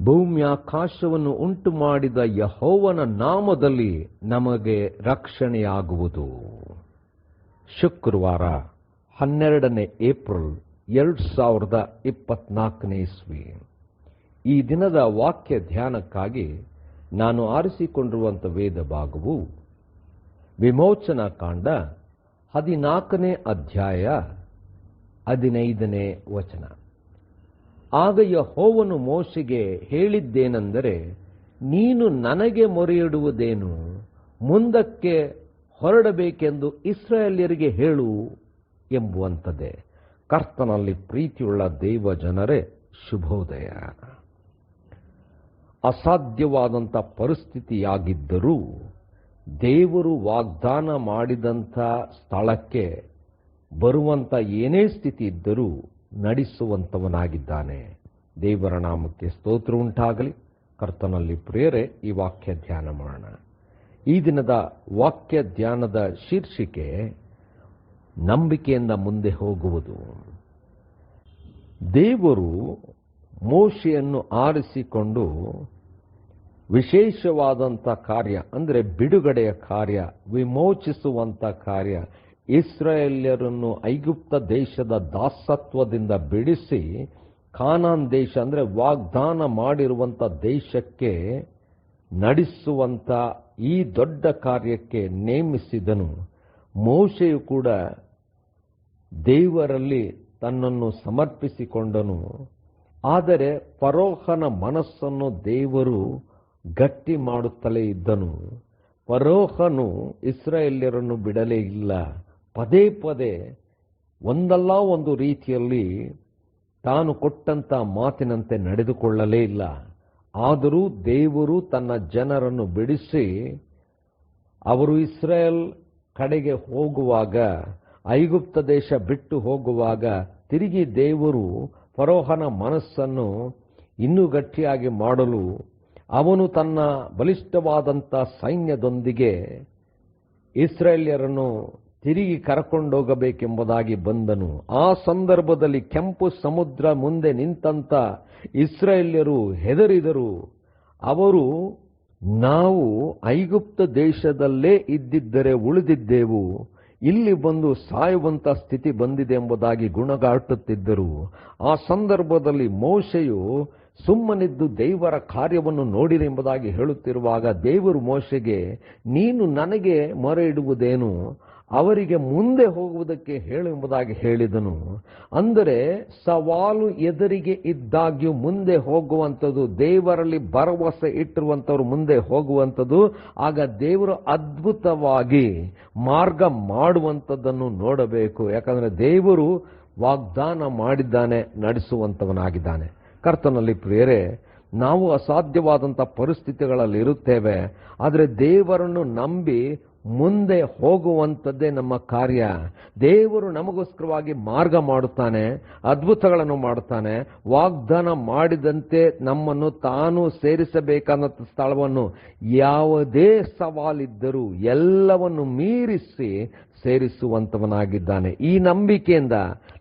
ಭೂಮ್ಯಾಕಾಶವನ್ನು ಉಂಟು ಮಾಡಿದ ಯಹೋವನ ನಾಮದಲ್ಲಿ ನಮಗೆ ರಕ್ಷಣೆಯಾಗುವುದು. ಶುಕ್ರವಾರ ಹನ್ನೆರಡನೇ ಏಪ್ರಿಲ್ ಎರಡು ಸಾವಿರದ ಇಪ್ಪತ್ನಾಲ್ಕನೇ ಇಸ್ವಿ. ಈ ದಿನದ ವಾಕ್ಯ ಧ್ಯಾನಕ್ಕಾಗಿ ನಾನು ಆರಿಸಿಕೊಂಡಿರುವಂಥ ವೇದ ಭಾಗವು ವಿಮೋಚನಾ ಕಾಂಡ ಹದಿನಾಲ್ಕನೇ ಅಧ್ಯಾಯ ಹದಿನೈದನೇ ವಚನ. ಆಗ ಯಹೋವನು ಮೋಶೆಗೆ ಹೇಳಿದ್ದೇನೆಂದರೆ, ನೀನು ನನಗೆ ಮೊರೆಯಿಡುವುದೇನು? ಮುಂದಕ್ಕೆ ಹೊರಡಬೇಕೆಂದು ಇಸ್ರಾಯೇಲ್ಯರಿಗೆ ಹೇಳು ಎಂಬುವಂಥದ್ದೇ. ಕರ್ತನಲ್ಲಿ ಪ್ರೀತಿಯುಳ್ಳ ದೈವ ಜನರೇ, ಶುಭೋದಯ. ಅಸಾಧ್ಯವಾದಂಥ ಪರಿಸ್ಥಿತಿಯಾಗಿದ್ದರೂ, ದೇವರು ವಾಗ್ದಾನ ಮಾಡಿದಂಥ ಸ್ಥಳಕ್ಕೆ ಬರುವಂಥ ಏನೇ ಸ್ಥಿತಿ ಇದ್ದರೂ ನಡೆಸುವಂಥವನಾಗಿದ್ದಾನೆ ದೇವರ ನಾಮಕ್ಕೆ ಸ್ತೋತ್ರ ಉಂಟಾಗಲಿ. ಕರ್ತನಲ್ಲಿ ಪ್ರೇರೆ ಈ ವಾಕ್ಯ ಧ್ಯಾನ ಮಾಡೋಣ. ಈ ದಿನದ ವಾಕ್ಯ ಧ್ಯಾನದ ಶೀರ್ಷಿಕೆ, ನಂಬಿಕೆಯಿಂದ ಮುಂದೆ ಹೋಗುವುದು. ದೇವರು ಮೋಶೆಯನ್ನು ಆರಿಸಿಕೊಂಡು ವಿಶೇಷವಾದಂಥ ಕಾರ್ಯ, ಅಂದರೆ ಬಿಡುಗಡೆಯ ಕಾರ್ಯ ವಿಮೋಚಿಸುವಂಥ ಕಾರ್ಯ ಇಸ್ರಾಯೇಲ್ಯರನ್ನು ಐಗುಪ್ತ ದೇಶದ ದಾಸತ್ವದಿಂದ ಬಿಡಿಸಿ ಖಾನಾನ್ ದೇಶ ಅಂದರೆ ವಾಗ್ದಾನ ಮಾಡಿರುವಂಥ ದೇಶಕ್ಕೆ ನಡೆಸುವಂಥ ಈ ದೊಡ್ಡ ಕಾರ್ಯಕ್ಕೆ ನೇಮಿಸಿದನು. ಮೋಶೆಯು ಕೂಡ ದೇವರಲ್ಲಿ ತನ್ನನ್ನು ಸಮರ್ಪಿಸಿಕೊಂಡನು. ಆದರೆ ಫರೋಹನ ಮನಸ್ಸನ್ನು ದೇವರು ಗಟ್ಟಿ ಮಾಡುತ್ತಲೇ ಇದ್ದನು. ಫರೋಹನು ಇಸ್ರಾಯೇಲ್ಯರನ್ನು ಬಿಡಲೇ ಇಲ್ಲ. ಪದೇ ಪದೇ ಒಂದಲ್ಲ ಒಂದು ರೀತಿಯಲ್ಲಿ ತಾನು ಕೊಟ್ಟಂತ ಮಾತಿನಂತೆ ನಡೆದುಕೊಳ್ಳಲೇ ಇಲ್ಲ. ಆದರೂ ದೇವರು ತನ್ನ ಜನರನ್ನು ಬಿಡಿಸಿ ಅವರು ಇಸ್ರೇಲ್ ಕಡೆಗೆ ಹೋಗುವಾಗ, ಐಗುಪ್ತ ದೇಶ ಬಿಟ್ಟು ಹೋಗುವಾಗ ತಿರುಗಿ ದೇವರು ಫರೋಹನ ಮನಸ್ಸನ್ನು ಇನ್ನೂ ಗಟ್ಟಿಯಾಗಿ ಮಾಡಲು ಅವನು ತನ್ನ ಬಲಿಷ್ಠವಾದಂಥ ಸೈನ್ಯದೊಂದಿಗೆ ಇಸ್ರೇಲ್ಯರನ್ನು ತಿರುಗಿ ಕರಕೊಂಡೋಗಬೇಕೆಂಬುದಾಗಿ ಬಂದನು. ಆ ಸಂದರ್ಭದಲ್ಲಿ ಕೆಂಪು ಸಮುದ್ರ ಮುಂದೆ ನಿಂತಂತ ಇಸ್ರೇಲ್ಯರು ಹೆದರಿದರು. ಅವರು, ನಾವು ಐಗುಪ್ತ ದೇಶದಲ್ಲೇ ಇದ್ದಿದ್ದರೆ ಉಳಿದಿದ್ದೆವು. ಇಲ್ಲಿ ಬಂದು ಸಾಯುವಂತ ಸ್ಥಿತಿ ಬಂದಿದೆ ಎಂಬುದಾಗಿ ಗುಣಗಾಟುತ್ತಿದ್ದರು. ಆ ಸಂದರ್ಭದಲ್ಲಿ ಮೋಶೆಯು, ಸುಮ್ಮನಿದ್ದು ದೇವರ ಕಾರ್ಯವನ್ನು ನೋಡಿರಿ ಎಂಬುದಾಗಿ ಹೇಳುತ್ತಿರುವಾಗ ದೇವರು ಮೋಶೆಗೆ, ನೀನು ನನಗೆ ಮೊರೆ ಇಡುವುದೇನು ಅವರಿಗೆ ಮುಂದೆ ಹೋಗುವುದಕ್ಕೆ ಹೇಳು ಎಂಬುದಾಗಿ ಹೇಳಿದನು. ಅಂದರೆ, ಸವಾಲು ಎದುರಿಗೆ ಇದ್ದಾಗ್ಯೂ ಮುಂದೆ ಹೋಗುವಂಥದ್ದು, ದೇವರಲ್ಲಿ ಭರವಸೆ ಇಟ್ಟಿರುವಂಥವ್ರು ಮುಂದೆ ಹೋಗುವಂಥದ್ದು, ಆಗ ದೇವರು ಅದ್ಭುತವಾಗಿ ಮಾರ್ಗ ಮಾಡುವಂಥದ್ದನ್ನು ನೋಡಬೇಕು. ಯಾಕಂದರೆ ದೇವರು ವಾಗ್ದಾನ ಮಾಡಿದ್ದಾನೆ, ನಡೆಸುವಂಥವನಾಗಿದ್ದಾನೆ. ಕರ್ತನಲ್ಲಿ ಪ್ರಿಯರೇ, ನಾವು ಅಸಾಧ್ಯವಾದಂಥ ಪರಿಸ್ಥಿತಿಗಳಲ್ಲಿ ಇರುತ್ತೇವೆ, ಆದರೆ ದೇವರನ್ನು ನಂಬಿ ಮುಂದೆ ಹೋಗುವಂಥದ್ದೇ ನಮ್ಮ ಕಾರ್ಯ. ದೇವರು ನಮಗೋಸ್ಕರವಾಗಿ ಮಾರ್ಗ ಮಾಡುತ್ತಾನೆ, ಅದ್ಭುತಗಳನ್ನು ಮಾಡುತ್ತಾನೆ. ವಾಗ್ದಾನ ಮಾಡಿದಂತೆ ನಮ್ಮನ್ನು ತಾನು ಸೇರಿಸಬೇಕಾದಂಥ ಸ್ಥಳವನ್ನು ಯಾವುದೇ ಸವಾಲಿದ್ದರೂ ಎಲ್ಲವನ್ನು ಮೀರಿಸಿ ಸೇರಿಸುವಂತವನಾಗಿದ್ದಾನೆ ಈ ನಂಬಿಕೆಯಿಂದ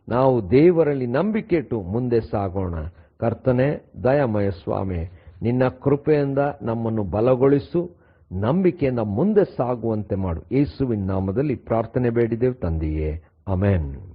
ನಾವು ದೇವರಲ್ಲಿ ನಂಬಿಕೆ ಇಟ್ಟು ಮುಂದೆ ಸಾಗೋಣ. ಕರ್ತನೆ, ದಯಮಯ ಸ್ವಾಮಿ, ನಿನ್ನ ಕೃಪೆಯಿಂದ ನಮ್ಮನ್ನು ಬಲಗೊಳಿಸು. ನಂಬಿಕೆಯಿಂದ ಮುಂದೆ ಸಾಗುವಂತೆ ಮಾಡು. ಯೇಸುವಿನ ನಾಮದಲ್ಲಿ ಪ್ರಾರ್ಥನೆ ಬೇಡಿದೆವು ತಂದೆಯೇ. ಅಮೆನ್